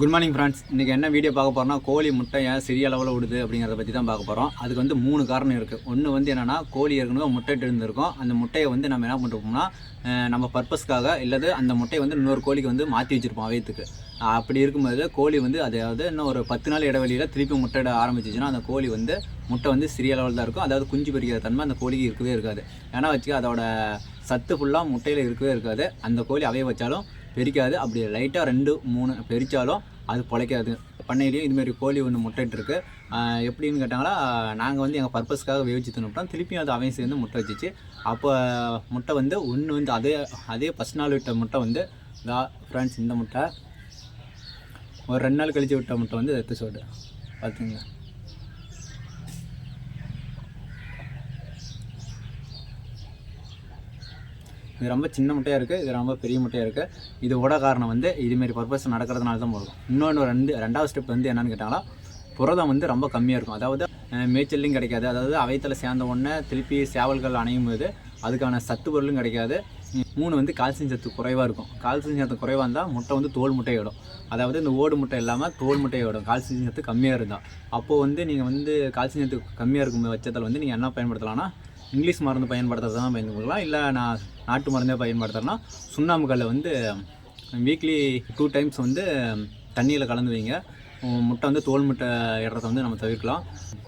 Good morning friends இன்றைக்கி என்ன video பார்க்க போகிறோம்னா கோழி முட்டை ஏன் சிறிய அளவில் விடுது அப்படிங்கிறத பற்றி தான் பார்க்க போகிறோம் அதுக்கு வந்து மூணு காரணம் இருக்குது ஒன்று வந்து என்னென்னா கோழி ஏற்கனவே முட்டைட்டு இருந்திருக்கும். அந்த முட்டையை வந்து நம்ம என்ன பண்ணிருப்போம்னா நம்ம பர்பஸ்க்காக இல்லது அந்த முட்டையை வந்து இன்னொரு கோழிக்கு வந்து மாற்றி வச்சுருப்போம் அவயத்துக்கு அப்படி இருக்கும்போது கோழி வந்து அதாவது இன்னும் ஒரு பத்து நாள் இடைவெளியில் திருப்பி முட்டையிட ஆரம்பிச்சிச்சுன்னா அந்த கோழி வந்து முட்டை வந்து சிறிய அளவில் தான் இருக்கும். அதாவது குஞ்சு பொரிக்கிற தன்மை அந்த கோழிக்கு இருக்கவே இருக்காது. ஏன்னா வச்சுக்க அதோட சத்து ஃபுல்லாக முட்டையில் இருக்கவே இருக்காது. அந்த கோழி அவைய வச்சாலும் பெரிக்காது. அப்படி லைட்டாக ரெண்டு மூணு பெரிச்சாலும் அது பிழைக்காது. பண்ணையிலையும் இதுமாரி கோழி ஒன்று முட்டைட்டுருக்கு எப்படின்னு கேட்டாங்களா நாங்கள் வந்து எங்கள் பர்பஸ்க்காக வேவிச்சு தின்னுட்டோம். திருப்பியும் அது அவன் சேர்ந்து முட்டை வச்சிச்சு. அப்போ முட்டை வந்து ஒன்று வந்து அதே அதே ஃபஸ்ட் நாள் விட்ட முட்டை வந்து ஃப்ரெண்ட்ஸ் இந்த முட்டை. ஒரு ரெண்டு நாள் கழிச்சு விட்ட முட்டை வந்து எபிசோடு பார்த்துங்க இது ரொம்ப சின்ன முட்டையாக இருக்குது இது ரொம்ப பெரிய முட்டையாக இருக்குது இது விட காரணம் வந்து இதுமாரி பர்பஸ் நடக்கிறதுனால தான் போகும் இன்னொன்று ரெண்டு ரெண்டாவது ஸ்டெப் வந்து என்னன்னு கேட்டாங்களா புரதம் வந்து ரொம்ப கம்மியாக இருக்கும். அதாவது மேய்ச்சல்லையும் கிடைக்காது. அதாவது அவையத்தில் சேர்ந்த உடனே திருப்பி சேவல்கள் அணையும் போது அதுக்கான சத்து பொருளும் கிடைக்காது. மூணு வந்து கால்சியம் சத்து குறைவாக இருக்கும். கால்சியம் சத்து குறைவாக இருந்தால் முட்டை வந்து தோல் முட்டையிடும். அதாவது இந்த ஓடு முட்டை இல்லாமல் தோல் முட்டையோடும். கால்சியம் சத்து கம்மியாக இருந்தால் அப்போது வந்து நீங்கள் வந்து கால்சியம் சத்து கம்மியாக இருக்கும் பட்சத்தில் வந்து நீங்கள் என்ன பயன்படுத்தலாம்னா இங்கிலீஷ் மருந்து பயன்படுத்துறது தான் பயன்படுத்தலாம் இல்லை நான் நாட்டு மருந்தே பயன்படுத்துகிறேன்னா சுண்ணாம்புக்கல்லை வந்து வீக்லி டூ டைம்ஸ் வந்து தண்ணியில் கலந்து வைங்க. முட்டை வந்து தோல் முட்டை இடுறத வந்து நம்ம தவிர்க்கலாம்.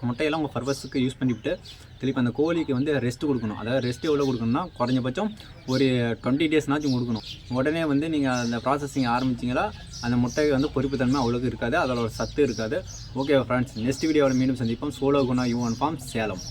முட்டையெல்லாம் உங்கள் பர்பஸுக்கு யூஸ் பண்ணிவிட்டு திருப்பி அந்த கோழிக்கு வந்து ரெஸ்ட் கொடுக்கணும். அதாவது ரெஸ்ட் எவ்வளோ கொடுக்கணும்னா குறைஞ்சபட்சம் ஒரு டுவெண்ட்டி டேஸ்னாச்சும் கொடுக்கணும். உடனே வந்து நீங்கள் அந்த ப்ராசஸிங் ஆரம்பிச்சிங்களா அந்த முட்டையை வந்து பொறுப்புத்தன்மை அவ்வளோக்கு இருக்காது. அதோட சத்து இருக்காது. ஓகே ஃப்ரெண்ட்ஸ் நெக்ஸ்ட் வீடியோவில் மீண்டும் சந்திப்போம். Solo Guna U one farm Salem